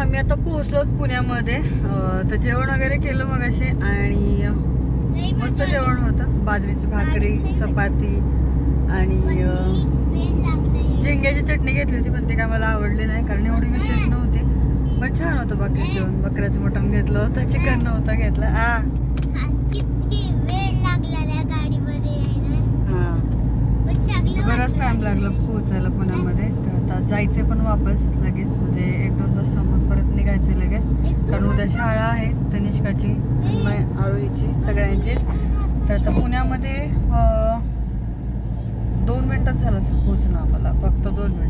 आम्ही आता पोहोचलो पुण्यामध्ये. तर जेवण वगैरे केलं मग असे आणि मस्त जेवण होतं. बाजरीची भाकरी चपाती आणि झेंग्याची चटणी घेतली होती पण ते काय मला आवडले नाही कारण एवढी विशेष नव्हती. पण छान होतं बाकी जेवण. बकऱ्याचं मटण घेतलं होतं चिकन नव्हतं घेतलं. हा. हा. बराच. टाइम लागला पोहोचायला पुण्यामध्ये. आता जायचे पण वापस लगेच म्हणजे एक दोन तास थांबून परत निघायचे लगेच. कारण उद्या शाळा आहे तनिष्काची आरोहीची सगळ्यांचीच. तर आता पुण्यामध्ये दोन मिनटात झालं असं पोहोचणं आम्हाला. फक्त दोन, तीन.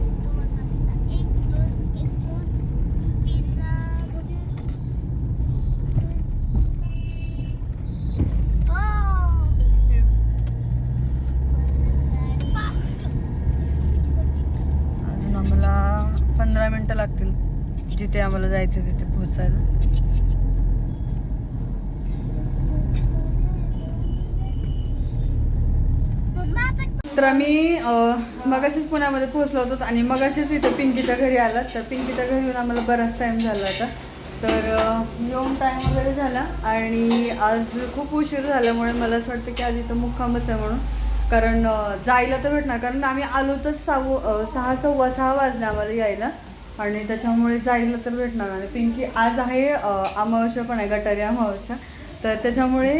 एक, दोन वाजता. एक, दोन, एक, दोन, तीनला कुठे? हो. Fast. अजून आम्हाला पंधरा मिनिटं लागतील जिथे आम्हाला जायचं तिथे पोहोचायला. तर आम्ही मगाशीच पुण्यामध्ये पोहोचलो होतो आणि मगाशीच इथं पिंकीच्या घरी आला. तर पिंकीच्या घरी येऊन आम्हाला बराच टाईम झाला आता. तर येऊन टाईम वगैरे झाला आणि आज खूप उशीर झाल्यामुळे मला असं वाटतं की आज इथं मुक्कामच आहे म्हणून. कारण जायला तर भेटणार. कारण आम्ही आलो तर सहा सहा सव्वा सहा वाजले आम्हाला यायला. आणि त्याच्यामुळे जायला तर भेटणार आणि पिंकी आज आहे अमावस्या पण आहे गटारी अमावस्या. तर त्याच्यामुळे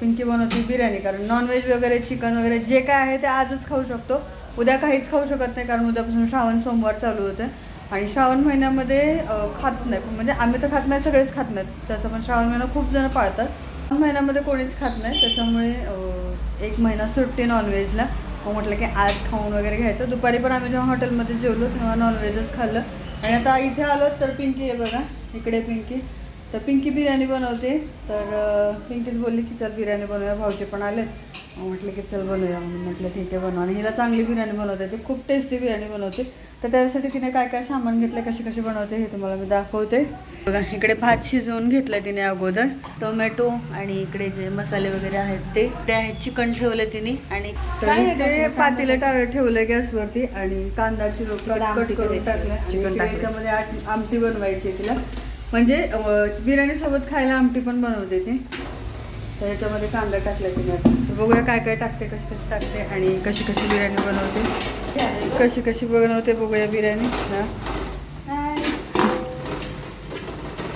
पिंकी बनवते बिर्याणी कारण नॉनव्हेज वगैरे चिकन वगैरे जे काय आहे ते आजच खाऊ शकतो. उद्या काहीच खाऊ शकत नाही कारण उद्यापासून श्रावण सोमवार चालू होते आणि श्रावण महिन्यामध्ये खात नाही. म्हणजे आम्ही तर खात नाही सगळेच खात नाहीत. त्याचं पण श्रावण महिना खूप जण पाळतात. श्रावण महिन्यामध्ये कोणीच खात नाही. त्याच्यामुळे एक महिना सुट्टी नॉनव्हेजला मग म्हटलं की आज खाऊन वगैरे घ्यायचं. दुपारी पण आम्ही जेव्हा हॉटेलमध्ये जेवलो तेव्हा नॉनव्हेजच खाल्लं. आणि आता इथे आलो तर पिंकी आहे बघा. इकडे पिंकी. तर पिंकी बिर्याणी बनवते. तर पिंकीच बोलली की चल बिर्याणी बनवूया भाऊचे पण आले म्हटलं की चल बनवूया. म्हणून म्हटलं ठीक आहे बनवा. आणि हिला चांगली बिर्याणी बनवते. ती खूप टेस्टी बिर्याणी बनवते. तर त्यासाठी तिने काय काय सामान घेतलं कशी कशी बनवते हे तुम्हाला मी दाखवते. बघा इकडे भात शिजवून घेतलं तिने अगोदर. टोमॅटो आणि इकडे जे मसाले वगैरे आहेत ते ते आहेत चिकन ठेवलं तिने. आणि ते पातीला टाळ ठेवलं गॅसवरती आणि कांदा चिरून कट करून टाकलं याच्यामध्ये आमटी बनवायची तिला. म्हणजे बिर्याणी सोबत खायला आमटी पण बनवते ती. तर याच्यामध्ये कांदा टाकला की नाही बघूया काय काय टाकते कशी कशी टाकते आणि कशी कशी बिर्याणी बनवते. कशी कशी बनवते बघूया बिर्याणी. हा.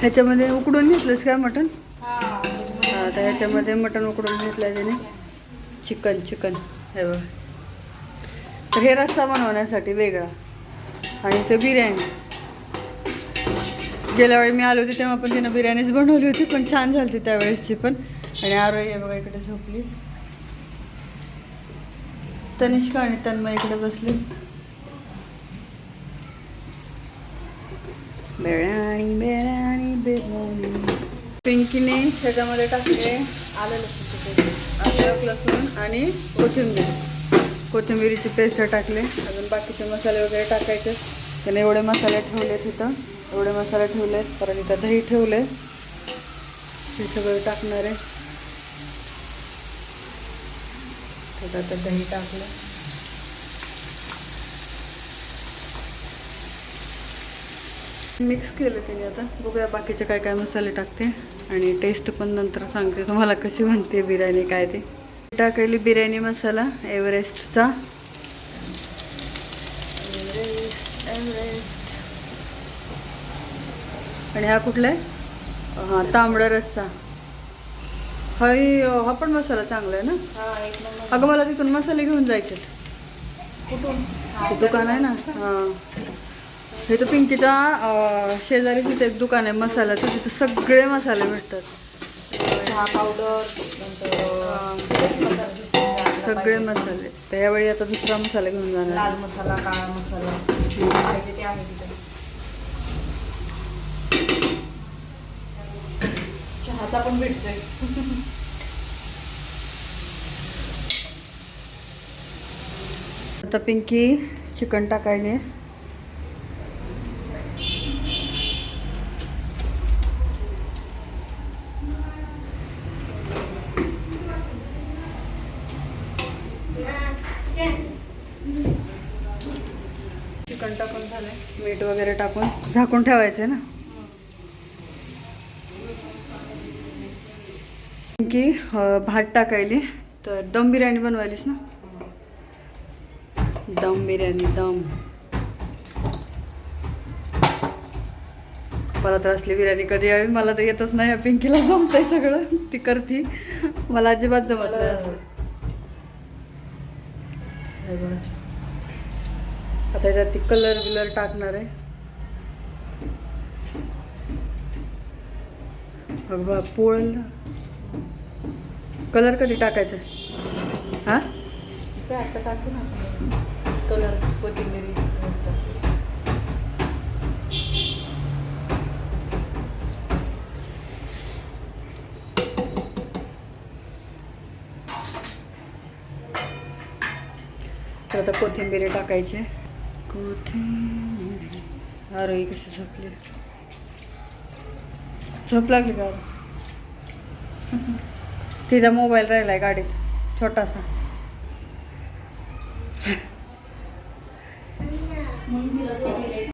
ह्याच्यामध्ये उकडून घेतलंस का मटण? हा तर ह्याच्यामध्ये मटण उकडून घेतलं त्याने चिकन चिकन. हे बघ. तर हे रस्सा बनवण्यासाठी वेगळा. आणि ते बिर्याणी. गेल्या वेळी मी आले होते तेव्हा पण तिनं बिर्याणीच बनवली होती पण छान झाली होती त्यावेळेसची पण. आणि आरोही आहे बघा इकडे झोपली. तनिष्का आणि तन्मय इकडे बसली. बिर्याणी बिर्याणी बिर्याणी. पिंकीने त्याच्यामध्ये टाकले आलं लसूण आलं लसूण आणि कोथिंबीर. कोथिंबिरीची पेस्ट टाकले. अजून बाकीचे मसाले वगैरे टाकायचे. त्याने एवढे मसाले ठेवले तिथं एवढे मसाले ठेवले परत इथं दही ठेवले हे सगळं टाकणार आहे. तर आता दही टाकलं. मिक्स केलं त्याने आता. बघूया बाकीचे काय काय मसाले टाकते. आणि टेस्ट पण नंतर सांगते तुम्हाला कशी म्हणते बिर्याणी काय ते. टाकली बिर्याणी मसाला एव्हरेस्टचा. Everest Everest. आणि हा कुठला आहे हां तांबडा रस्सा. हा ही- पण मसाला चांगला आहे ना? अगं मला तिथून मसाले घेऊन जायचे ते दुकान आहे ना? हां. हे. तर पिंकीच्या शेजारी तिथे एक दुकान आहे मसाल्याचं. तिथे सगळे मसाले भेटतात. चहा पावडर सगळे मसाले. तर यावेळी आता दुसरा मसाला घेऊन जाणार मसाला काळा मसाला. पाहिजे ते आहे तिथे चहाचा पण भेटतोय. आता पिंकी चिकन टाकायले. चिकन टाकून झालंय. मीठ वगैरे टाकून झाकून ठेवायचं ना? की भात टाकायली. तर दम बिर्याणी बनवायलीस ना? दम बिर्याणी दम. मला तर असली बिर्याणी कधी यावी मला तर येतच नाही. या पिंकीला जमतंय सगळं. ती करती. मला अजिबात जमत नाही असं आता त्याच्यात ती कलर बिलर टाकणार आहे. बघ बा पोळल. कलर कधी टाकायचा? हा? आता टाकू ना कलर कोथिंबिरी तर आता कोथिंबीर टाकायची. कोथिंबीर. अरे कशी झोपली? झोप लागली का? तिचा मोबाईल राहिलाय गाडीत छोटासा.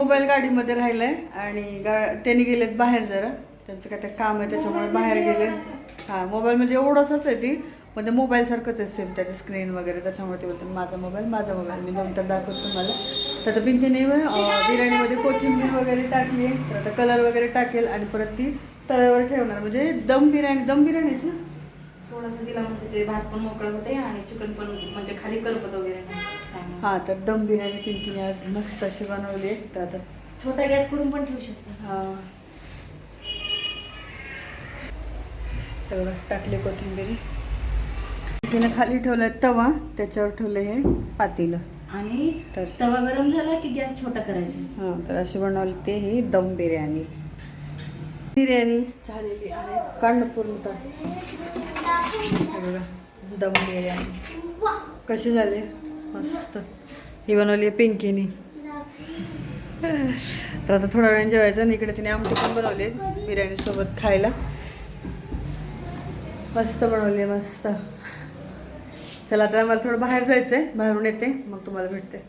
मोबाईल गाडीमध्ये राहिलाय आणि गा त्यांनी गेलेत बाहेर जरा. त्यांचं काय ते काम आहे त्याच्यामुळे बाहेर गेले हां मोबाईल म्हणजे एवढंसच आहे ती म्हणजे मोबाईलसारखंच आहे सेम त्याची स्क्रीन वगैरे. त्याच्यामुळे ते बोलते माझा मोबाईल माझा मोबाईल. मी नंतर दाखवतो तुम्हाला. तर आता अं, बिर्याणीमध्ये कोथिंबीर वगैरे टाकली आहे. तर आता कलर वगैरे टाकेल आणि परत ती तव्यावर ठेवणार. म्हणजे दम बिर्याणी दम बिर्याणीच ना? थोडंसं दिला म्हणजे ते भात पण मोकळं होते आणि चिकन पण म्हणजे खाली करपत वगैरे नाही त्यामुळे. हां तर दम बिर्याणी पिंकीने आज मस्त अशी बनवली आहे. तर आता छोटा गॅस करून पण ठेवू शकतो. हा. हे बघा टाकली कोथिंबिरी. तिने खाली ठेवलाय तवा त्याच्यावर ठेवलं हे पातेलं. आणि तर तवा गरम झाला की गॅस छोटा करायचा? हां तर अशी बनवली ते ही दम बिर्याणी. बिर्याणी झालेली आहे. काढणं पूर्ण तर बघा दम बिर्याणी. कसे झाले? मस्त. ही बनवली आहे पिंकीनी. तर आता थोड्या वेळ जेवायचं आणि इकडे तिने आमटी पण बनवले बिर्याणी सोबत खायला. मस्त बनवली आहे मस्त. चला आता मला थोडं बाहेर जायचं आहे बाहेरून येते मग तुम्हाला भेटते.